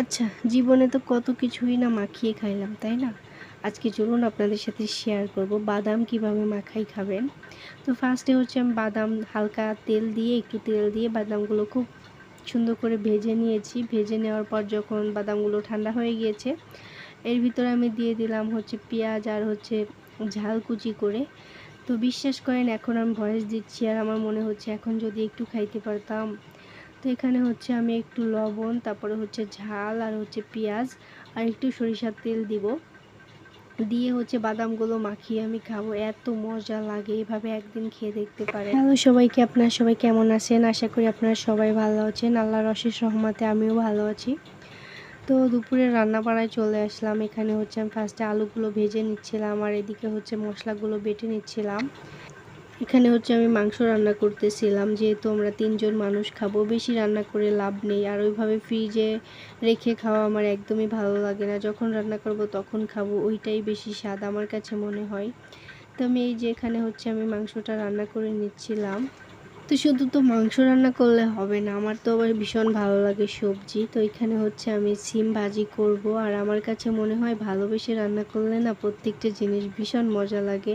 আচ্ছা জীবনে তো কত কিছুই না মাখিয়ে খাইলাম, তাই না? আজকে চলুন আপনাদের সাথে শেয়ার করব বাদাম কীভাবে মাখাই খাবেন। তো ফার্স্টে হচ্ছে আমি বাদাম হালকা তেল দিয়ে, একটু তেল দিয়ে বাদামগুলো খুব সুন্দর করে ভেজে নিয়েছি। ভেজে নেওয়ার পর যখন বাদামগুলো ঠান্ডা হয়ে গিয়েছে, এর ভিতরে আমি দিয়ে দিলাম হচ্ছে পেঁয়াজ আর হচ্ছে ঝাল কুচি করে। তো বিশ্বাস করেন, এখন আমি ভয়েস দিচ্ছি আর আমার মনে হচ্ছে এখন যদি একটু খাইতে পারতাম তো এখানে হচ্ছে আমি একটু লবণ, তারপরে হচ্ছে ঝাল আর হচ্ছে পেঁয়াজ আর একটু সরিষার তেল দিব। দিয়ে হচ্ছে বাদামগুলো মাখিয়ে আমি খাব। এত মজা লাগে এভাবে একদিন খেয়ে দেখতে পারে। হ্যালো সবাইকে, আপনারা সবাই কেমন আছেন? আশা করি আপনারা সবাই ভালো আছেন। আল্লাহর অশেষ রহমাতে আমিও ভালো আছি। তো দুপুরে রান্না বাড়ায় চলে আসলাম। এখানে হচ্ছে আমি ফার্স্টে আলুগুলো ভেজে নিচ্ছিলাম আর এদিকে হচ্ছে মশলাগুলো বেটে নিচ্ছিলাম। এখানে হচ্ছে আমি মাংস রান্না করতেছিলাম, যেহেতু আমরা তিনজন মানুষ খাব, বেশি রান্না করে লাভ নেই। আর ওইভাবে ফ্রিজে রেখে খাওয়া আমার একদমই ভালো লাগে না। যখন রান্না করব তখন খাব, ওইটাই বেশি স্বাদ আমার কাছে মনে হয়। তো আমি এই যে এখানে হচ্ছে আমি মাংসটা রান্না করে নিচ্ছিলাম। তো শুধু তো মাংস রান্না করলে হবে না, আমার তো আবার ভীষণ ভালো লাগে সবজি। তো এখানে হচ্ছে আমি সিম ভাজি করব, আর আমার কাছে মনে হয় ভালোবেসে রান্না করলে না প্রত্যেকটা জিনিস ভীষণ মজা লাগে।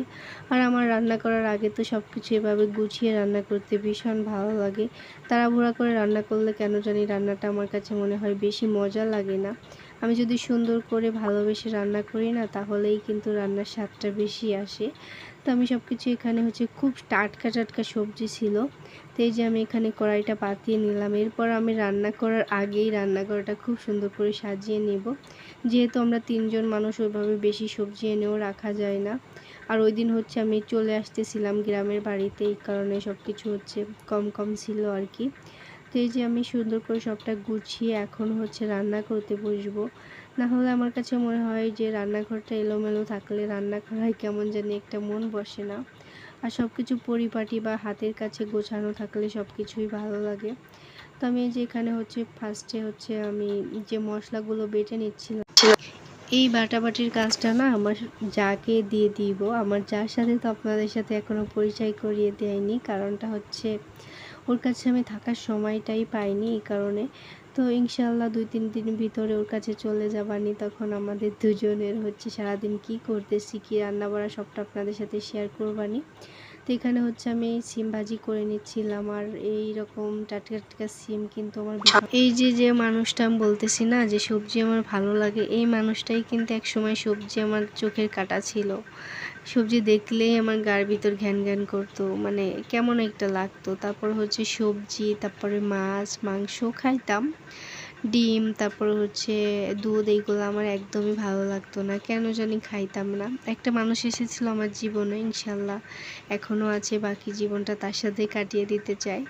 আর আমার রান্না করার আগে তো সব কিছু এভাবে গুছিয়ে রান্না করতে ভীষণ ভালো লাগে। তাড়াহুড়া করে রান্না করলে কেন জানি রান্নাটা আমার কাছে মনে হয় বেশি মজা লাগে না। আমি যদি সুন্দর করে ভালোবেসে রান্না করি না, তাহলেই কিন্তু রান্নার স্বাদটা বেশি আসে। তো আমি সব কিছু এখানে হচ্ছে খুব টাটকা টাটকা সবজি ছিল। তো এই যে আমি এখানে কড়াইটা পাতিয়ে নিলাম। এরপর আমি রান্না করার আগেই রান্নাঘরটা খুব সুন্দর করে সাজিয়ে নেব। যেহেতু আমরা তিনজন মানুষ, ওইভাবে বেশি সবজি এনেও রাখা যায় না। আর ওই দিন হচ্ছে আমি চলে আসতেছিলাম গ্রামের বাড়িতে, এই কারণে সব কিছু হচ্ছে কম কম ছিল আর কি। তো এই যে আমি সুন্দর করে সবটা গুছিয়ে এখন হচ্ছে রান্না করতে বসবো। না হলে আমার কাছে মনে হয় যে রান্নাঘরটা এলোমেলো থাকলে রান্না করায় কেমন জানি একটা মন বসে না। আর সব কিছু পরিপাটি বা হাতের কাছে গোছানো থাকলে সব কিছুই ভালো লাগে। তো আমি যে এখানে হচ্ছে ফার্স্টে হচ্ছে আমি যে মশলাগুলো বেটে নিচ্ছিলাম, এই বাটাবাটির কাজটা না আমার যাকে দিয়ে দিব, আমার যার সাথে তো আপনাদের সাথে এখনও পরিচয় করিয়ে দেয়নি, কারণটা হচ্ছে ওর কাছে আমি থাকার সময়টাই পাইনি এই কারণে। তো ইনশাল্লাহ দুই তিন দিন ভিতরে ওর কাছে চলে যাবানি, তখন আমাদের দুজনের হচ্ছে সারাদিন কি করতেছি, কি রান্না বাড়া সবটা আপনাদের সাথে শেয়ার করবানি। তো এখানে হচ্ছে আমি সিম ভাজি করে নিচ্ছিলাম আর এই রকম টাটকা টাটকা সিম কিন্তু আমার এই যে যে মানুষটা আমি বলতেছি না, যে সবজি আমার ভালো লাগে, এই মানুষটাই কিন্তু এক সময় সবজি আমার চোখের কাটা ছিল। সবজি দেখলেই আমার গার ভিতর ঘ্যান ঘ্যান করতো। মানে কেমন একটা লাগতো। তারপর হচ্ছে সবজি, তারপরে মাছ, মাংস খাইতাম। ডিম, তারপর হচ্ছে দুধ, এইগুলো আমার একদমই ভালো লাগতো না। কেন জানি খাইতাম না। একটা মানুষ এসেছিল আমার জীবনে, ইনশাল্লাহ এখনও আছে, বাকি জীবনটা তার সাথে কাটিয়ে দিতে চাই।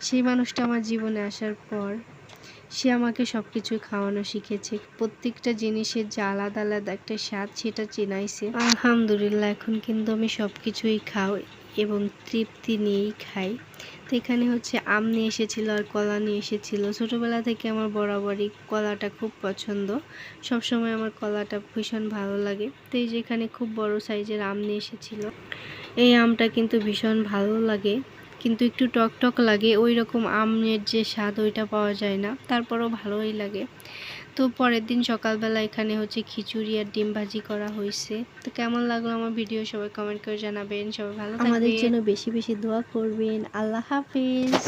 সেই মানুষটা আমার জীবনে আসার পর সে আমাকে সব কিছু খাওয়ানো শিখেছে। প্রত্যেকটা জিনিসের যে আলাদা আলাদা একটা স্বাদ সেটা চেনাইছে। আলহামদুলিল্লাহ, এখন কিন্তু আমি সব কিছুই খাই এবং তৃপ্তি নিয়েই খাই। তো এখানে হচ্ছে আম নিয়ে এসেছিল আর কলা নিয়ে এসেছিল। ছোটোবেলা থেকে আমার বরাবরই কলাটা খুব পছন্দ। সব সময় আমার কলাটা ভীষণ ভালো লাগে। তো এই যে এখানে খুব বড় সাইজের আম নিয়ে এসেছিল। এই আমটা কিন্তু ভীষণ ভালো লাগে। কিন্তু একটু টক টক লাগে ওই রকম আমের যে স্বাদ ওইটা পাওয়া যায় না তারপরও ভালোই লাগে। তো পরের দিন সকালবেলা এখানে হচ্ছে খিচুড়ি আর ডিম ভাজি করা হয়েছে তো কেমন লাগল আমার ভিডিও সবাই কমেন্ট করে জানাবেন সবাই ভালো আমাদের জন্য বেশি বেশি দোয়া করবেন। আল্লাহ হাফিজ।